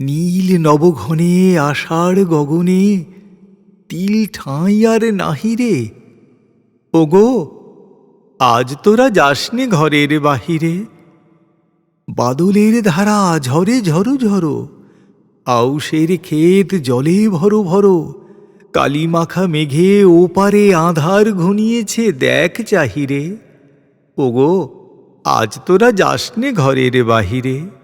নীল নবঘনে আষাঢ় গগনে, তিল ঠাঁই আর নাহিরে ওগো, আজ তোরা যাসনে ঘরের বাহিরে। বাদলের ধারা ঝরে ঝরো ঝরো, আউশের ক্ষেত জলে ভরো ভরো, কালিমাখা মেঘে ওপারে আধার ঘনিয়েছে দেখ চাহিরে। ওগো, আজ তোরা যাসনে ঘরের বাহিরে।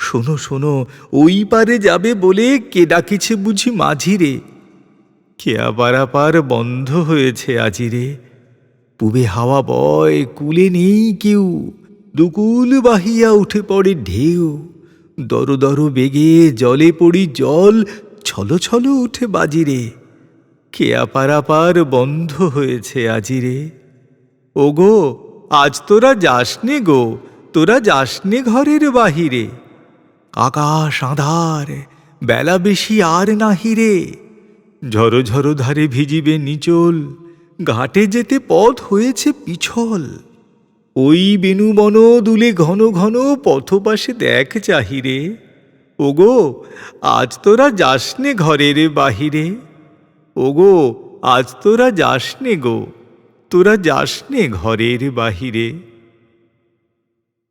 শোনো শোনো, ওই পারে যাবে বলে কে ডাকিছে বুঝি মাঝিরে। কেয়া পারাপার বন্ধ হয়েছে আজিরে। পুবে হাওয়া বয়, কুলে নেই কেউ। দুকুল বাহিয়া উঠে পড়ে ঢেউ। দর দর বেগে জলে পড়ি জল, ছলো ছলো উঠে বাজিরে। কেয়া পারাপার বন্ধ হয়েছে আজিরে। ওগো, আজ তোরা যাসনে গো, তোরা যাসনে ঘরের বাহিরে। আকাশ আধার, বেলা বেশি আর নাহিরে ঝরো ঝরো ধারে ভিজিবে নিচল, ঘাটে যেতে পথ হয়েছে পিছল। ওই বেনুবন দুলে ঘন ঘন পথপাশে দেখ চাহিরে ওগো, আজ তোরা যাসনে ঘরের বাহিরে। ওগো, আজ তোরা যাসনে গো, তোরা যাসনে ঘরের বাহিরে।